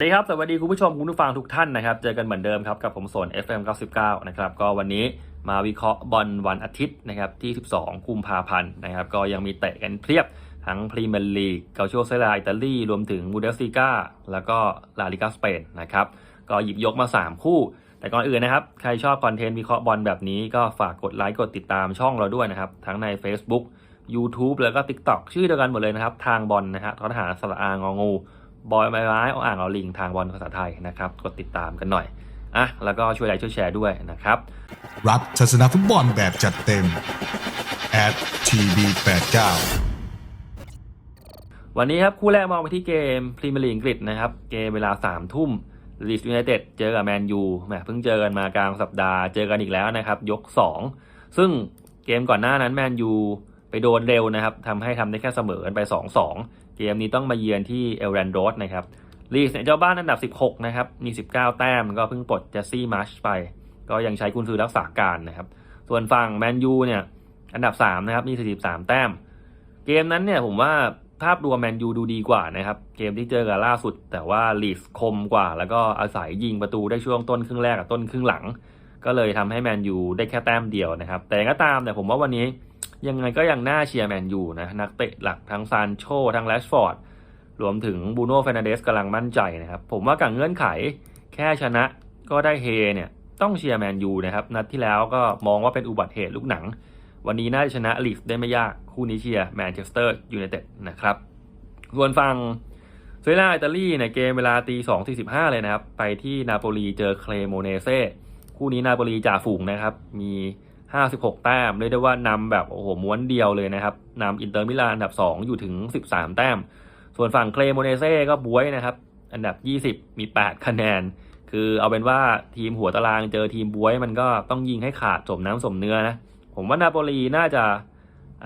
สวัสดีครับ สวัสดีคุณผู้ชมคุณผู้ฟังทุกท่านนะครับ เจอกันเหมือนเดิมครับ กับผมสน FM 99 นะครับ ก็วันนี้มาวิเคราะห์บอลวันอาทิตย์นะครับที่ 12 กุมภาพันธ์นะครับ ก็ยังมีเตะกันเพียบทั้งพรีเมียร์ลีก เกาโชเซราอิตาลี รวมถึงบูเดสติก้า แล้วก็ลาลิกาสเปนนะครับ ก็หยิบยกมา 3 คู่ แต่ก่อนอื่นนะครับ ใครชอบคอนเทนต์วิเคราะห์บอลแบบนี้ก็ฝากกดไลค์กดติดตามช่องเราด้วยนะครับ ทั้งใน Facebook YouTube แล้วก็ TikTok ชื่อเดียวกันหมดเลยนะครับ ทางบอลนะฮะทอทหารสระอางองู บอยไม้ไม้เอาอ่างเอาลิงทางบอลภาษาไทยนะครับกดติดตามกันหน่อยอะแล้วก็ช่วยไลค์ช่วยแชร์ด้วยนะครับ รับทัศนฟุตบอลแบบจัดเต็ม at tb89 วันนี้ครับ คู่แรกมองไปที่เกมพรีเมียร์ลีกอังกฤษนะครับ เกมเวลา3ามทุ่มลีสยูไนเต็ดเจอกับแมนยูแหมเพิ่งเจอกันมากลางสัปดาห์เจอกันอีกแล้วนะครับ ยก 2 ซึ่งเกมก่อนหน้านั้นแมนยู ไปโดนเร็วนะครับทำให้ทำได้แค่เสมอกันไป 2-2 เกมนี้ต้องมาเยือนที่เอลแรนโรสนะครับลีสเนี่ยเจ้าบ้านอันดับ 16 นะครับ มี 19 แต้มก็เพิ่งปลดเจสซี่มาร์ชไป ก็ยังใช้กุนซือรักษาการนะครับ ส่วนฝั่งแมนยูเนี่ยอันดับ 3 นะครับ มี 43 แต้ม เกมนั้นเนี่ยผมว่าภาพรวมแมนยูดูดีกว่านะครับ เกมที่เจอกันล่าสุด แต่ว่าลีสคมกว่า แล้วก็อาศัยยิงประตูได้ช่วงต้นครึ่งแรกกับต้นครึ่งหลัง ก็เลยทำให้แมนยูได้แค่แต้มเดียวนะครับ แต่ยังก็ตามแต่ผมว่าวันนี้ ยังไงก็ยังน่าเชียร์แมนยูนะ นักเตะหลักทั้งซานโชทั้งแรชฟอร์ด รวมถึงบูโน่เฟรนันเดสกำลังมั่นใจนะครับ ผมว่ากับเงื่อนไขแค่ชนะก็ได้เฮเนี่ยต้องเชียร์แมนยูนะครับ นัดที่แล้วก็มองว่าเป็นอุบัติเหตุลูกหนัง วันนี้น่าจะชนะลีฟได้ไม่ยาก คู่นี้เชียร์แมนเชสเตอร์ยูไนเต็ดนะครับ ส่วนฝั่งเซเรียอิตาลีเนี่ยเกมเวลาตีสองสี่สิบห้าเลยนะครับ ไปที่นาโปลีเจอเคลโมเนเซ่คู่นี้นาโปลีจ่าฝูงนะครับ มี 56 แต้มเรียกได้ว่านำแบบโอ้โหม้วนเดียวเลยนะครับนำอินเตอร์มิลานอันดับ 2 อยู่ถึง 13 แต้ม ส่วนฝั่งเคลโมเนเซ่ก็บวยนะครับ อันดับ 20 มี 8 คะแนน คือเอาเป็นว่าทีมหัวตารางเจอทีมบวย มันก็ต้องยิงให้ขาดสมน้ำสมเนื้อนะ ผมว่านาโปลีน่าจะ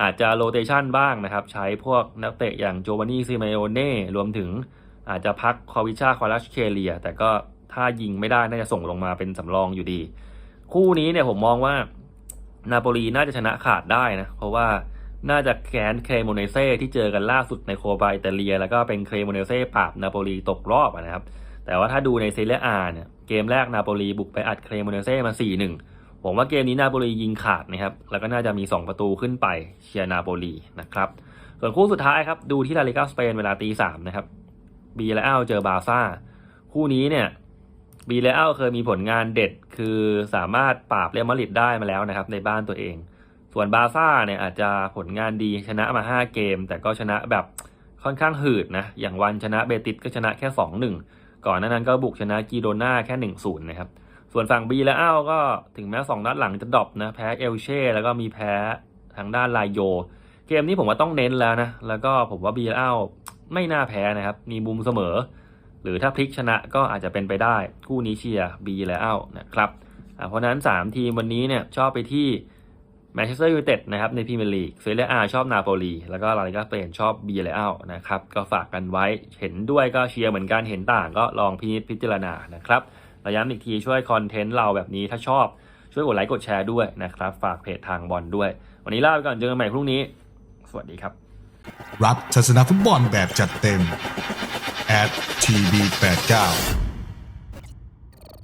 อาจจะโรเตชันบ้างนะครับ ใช้พวกนักเตะอย่างโจวานนี่ซิเมโอเน่รวมถึงอาจจะพักคอวิชาควาลัชเคเลีย แต่ก็ถ้ายิงไม่ได้น่าจะส่งลงมาเป็นสำรองอยู่ดี คู่นี้เนี่ยผมมองว่า นาโปลีน่าจะชนะขาดได้นะ เพราะว่าน่าจะแค้นเครโมเนเซ่ที่เจอกันล่าสุดในโคปาอิตาเลีย แล้วก็เป็นเครโมเนเซ่ปราบนาโปลีตกรอบนะครับ แต่ว่าถ้าดูในเซเรียอาเนี่ยเกมแรกนาโปลีบุกไปอัดเครโมเนเซ่มา4-1ผมว่าเกมนี้นาโปลียิงขาดนะครับแล้วก็น่าจะมี 2 ประตูขึ้นไปเชียร์นาโปลีนะครับส่วนคู่สุดท้ายครับดูที่ลาลิกาสเปนเวลาตีสามนะครับบีและอัลเจอบาซ่าคู่นี้เนี่ย บีแลอัลเคยมีผลงานเด็ดคือสามารถปราบเรอัลมาดริดได้มาแล้วนะครับ ในบ้านตัวเอง ส่วนบาซ่าเนี่ยอาจจะผลงานดีชนะมา 5 เกม แต่ก็ชนะแบบค่อนข้างหืดนะ อย่างวันชนะเบติสก็ชนะแค่ 2-1 ก่อนหน้านั้นก็บุกชนะกีโดนาแค่ 1-0 นะครับ ส่วนฝั่ง B และอ้าวก็ถึงแม้ 2 นัดหลังจะดรอปนะ แพ้เอลเช่ แล้วก็มีแพ้ทางด้านลายโย เกมนี้ผมว่าต้องเน้นแล้วนะ แล้วก็ผมว่า B และอ้าวไม่น่าแพ้นะครับ มีมุมเสมอ หรือถ้าพลิกชนะก็อาจจะเป็นไปได้คู่นี้เชียร์ B แล้วนะครับเพราะนั้น 3 ทีมวันนี้เนี่ยชอบไปที่แมนเชสเตอร์ยูไนเต็ดนะครับในพรีเมียร์ลีกเซเรียอาชอบนาโปลีแล้วก็ลาลิกาสเปนชอบบีเลอานะครับก็ฝากกันไว้เห็นด้วยก็เชียร์เหมือนกันเห็นต่างก็ลองพินิจพิจารณานะครับระย้ำอีกทีช่วยคอนเทนต์เราแบบนี้ถ้าชอบช่วยกดไลค์กดแชร์ด้วยนะครับ ฝากเพจทางบอลด้วย วันนี้ลาไปก่อนเจอกันใหม่พรุ่งนี้ สวัสดีครับ รับทัศนฟุตบอลแบบจัดเต็ม at tb89